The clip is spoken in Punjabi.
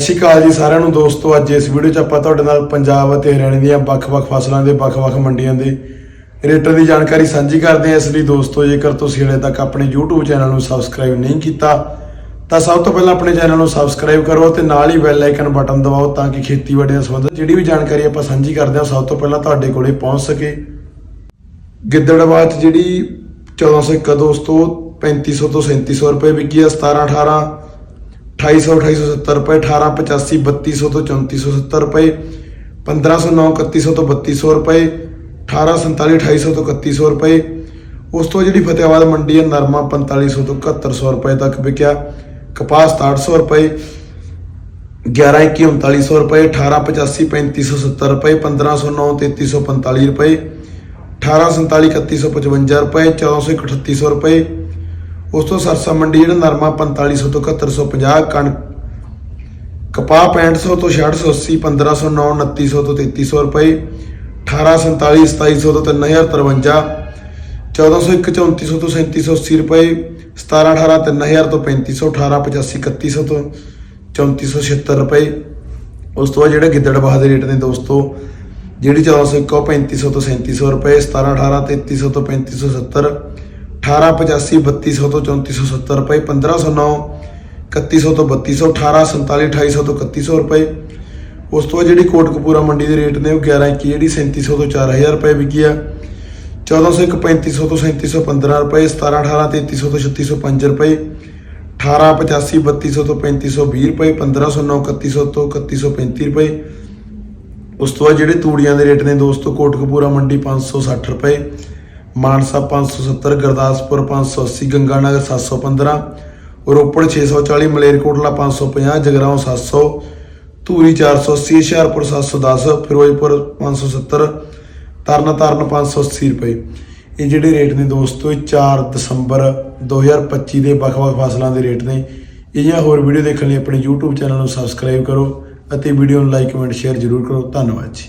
ਸਤਿ ਸ਼੍ਰੀ ਅਕਾਲ ਜੀ ਸਾਰਿਆਂ ਨੂੰ ਦੋਸਤੋ, ਅੱਜ ਇਸ ਵੀਡੀਓ 'ਚ ਆਪਾਂ ਤੁਹਾਡੇ ਨਾਲ ਪੰਜਾਬ ਅਤੇ ਹਰਿਆਣਾ ਦੀਆਂ ਵੱਖ-ਵੱਖ ਫਸਲਾਂ ਦੇ, ਵੱਖ-ਵੱਖ ਮੰਡੀਆਂ ਦੇ ਰੇਟਾਂ ਦੀ ਜਾਣਕਾਰੀ ਸਾਂਝੀ ਕਰਦੇ ਹਾਂ। ਇਸ ਲਈ ਦੋਸਤੋ, ਜੇਕਰ ਤੁਸੀਂ ਹਲੇ ਤੱਕ ਆਪਣੇ YouTube ਚੈਨਲ ਨੂੰ ਸਬਸਕ੍ਰਾਈਬ ਨਹੀਂ ਕੀਤਾ, ਤਾਂ ਸਭ ਤੋਂ ਪਹਿਲਾਂ ਆਪਣੇ ਚੈਨਲ ਨੂੰ ਸਬਸਕ੍ਰਾਈਬ ਕਰੋ ਤੇ ਨਾਲ ਹੀ ਬੈਲ ਆਈਕਨ ਬਟਨ ਦਬਾਓ ਤਾਂ ਕਿ ਖੇਤੀਬਾੜੀ ਨਾਲ ਸੰਬੰਧਿਤ ਜਿਹੜੀ ਵੀ ਜਾਣਕਾਰੀ ਆਪਾਂ ਸਾਂਝੀ ਕਰਦੇ ਹਾਂ ਸਭ ਤੋਂ ਪਹਿਲਾਂ ਤੁਹਾਡੇ ਕੋਲੇ ਪਹੁੰਚ ਸਕੇ। ਗਿੱਦੜਬਾਹ 'ਚ ਜਿਹੜੀ 1401 ਦੋਸਤੋ 3500 ਤੋਂ 3700 ਰੁਪਏ ਵਿਕੀ ਆ 17 18 2800 2870 ਰੁਪਏ 1885 3200 ਤੋਂ 3470 ਰੁਪਏ 1509 3100 ਤੋਂ 3200 ਰੁਪਏ 1847 2800 ਤੋਂ 3100 ਰੁਪਏ। ਉਸ ਤੋਂ ਜਿਹੜੀ ਫਤਿਆਬਾਦ ਮੰਡੀ ਹੈ, ਨਰਮਾ 4500 ਤੋਂ 7100 ਰੁਪਏ ਤੱਕ ਵਿਕਿਆ। ਕਪਾਸ 6800 ਰੁਪਏ 1121 3900 ਰੁਪਏ 1885 3570 ਰੁਪਏ 1509 3345 ਰੁਪਏ 1847 3155 ਰੁਪਏ 1401 3800 ਰੁਪਏ ਉਸ ਤੋਂ ਸਰਸਾ ਮੰਡੀ ਜਿਹੜਾ ਨਰਮਾ 4500 ਤੋਂ 7150 ਕਣਕ, ਕਪਾਹ 6500 ਤੋਂ 6680 1509 2900 ਤੋਂ 3300 ਰੁਪਏ 1847 2700 ਤੋਂ 3053 1401 3400 ਤੋਂ 3780 ਰੁਪਏ 1718 3000 ਤੋਂ 3500 1885 3100 ਤੋਂ 3476 ਰੁਪਏ। ਉਸ ਤੋਂ ਬਾਅਦ ਜਿਹੜੇ ਗਿੱਦੜ ਬਾਹ ਦੇ ਰੇਟ ਨੇ ਦੋਸਤੋ, ਜਿਹੜੀ 1401 ਉਹ 3500 ਤੋਂ 3700 ਰੁਪਏ 1718 3300 ਤੋਂ 3570 1885 3200 ਤੋਂ 3470 ਰੁਪਏ 1509 3100 ਤੋਂ 3200 1847 2800 ਤੋਂ 3100 ਰੁਪਏ। ਉਸ ਤੋਂ ਬਾਅਦ ਜਿਹੜੀ ਕੋਟਕਪੂਰਾ ਮੰਡੀ ਦੇ ਰੇਟ ਨੇ ਉਹ 1121 ਜਿਹੜੀ 3700 ਤੋਂ 4000 ਰੁਪਏ ਵਿਕੀ ਆ। 1401 3500 ਤੋਂ 3715 ਰੁਪਏ 1718 3300 ਤੋਂ 3605 ਰੁਪਏ। 1885 3200 ਤੋਂ 3520 ਰੁਪਏ 1509 3100 ਤੋਂ 3135 ਰੁਪਏ। ਉਸ ਤੋਂ ਬਾਅਦ ਜਿਹੜੇ ਤੂੜੀਆਂ ਦੇ ਰੇਟ ਨੇ ਦੋਸਤੋ, ਕੋਟਕਪੂਰਾ ਮੰਡੀ 560 ਰੁਪਏ। ਮਾਨਸਾ 570 ਗੁਰਦਾਸਪੁਰ 580 ਗੰਗਾਨਗਰ 715 ਰੋਪੜ 640 ਮਲੇਰਕੋਟਲਾ 550 ਜਗਰਾਉਂ 700 ਧੂਰੀ 480 ਹੁਸ਼ਿਆਰਪੁਰ 710 ਫਿਰੋਜ਼ਪੁਰ 570 ਤਰਨਤਾਰਨ 580 ਰੁਪਏ। ਇਹ ਜਿਹੜੇ ਰੇਟ ਨੇ ਦੋਸਤੋ, ਇਹ 4 ਦਸੰਬਰ 2025 ਦੇ ਵੱਖ-ਵੱਖ ਫਸਲਾਂ ਦੇ ਰੇਟ ਨੇ। ਇਹ ਜਾਂ ਹੋਰ ਵੀਡੀਓ ਦੇਖਣ ਲਈ ਆਪਣੇ YouTube ਚੈਨਲ ਨੂੰ ਸਬਸਕ੍ਰਾਈਬ ਕਰੋ ਅਤੇ ਵੀਡੀਓ ਨੂੰ ਲਾਈਕ, ਕਮੈਂਟ, ਸ਼ੇਅਰ ਜ਼ਰੂਰ ਕਰੋ। ਧੰਨਵਾਦ ਜੀ।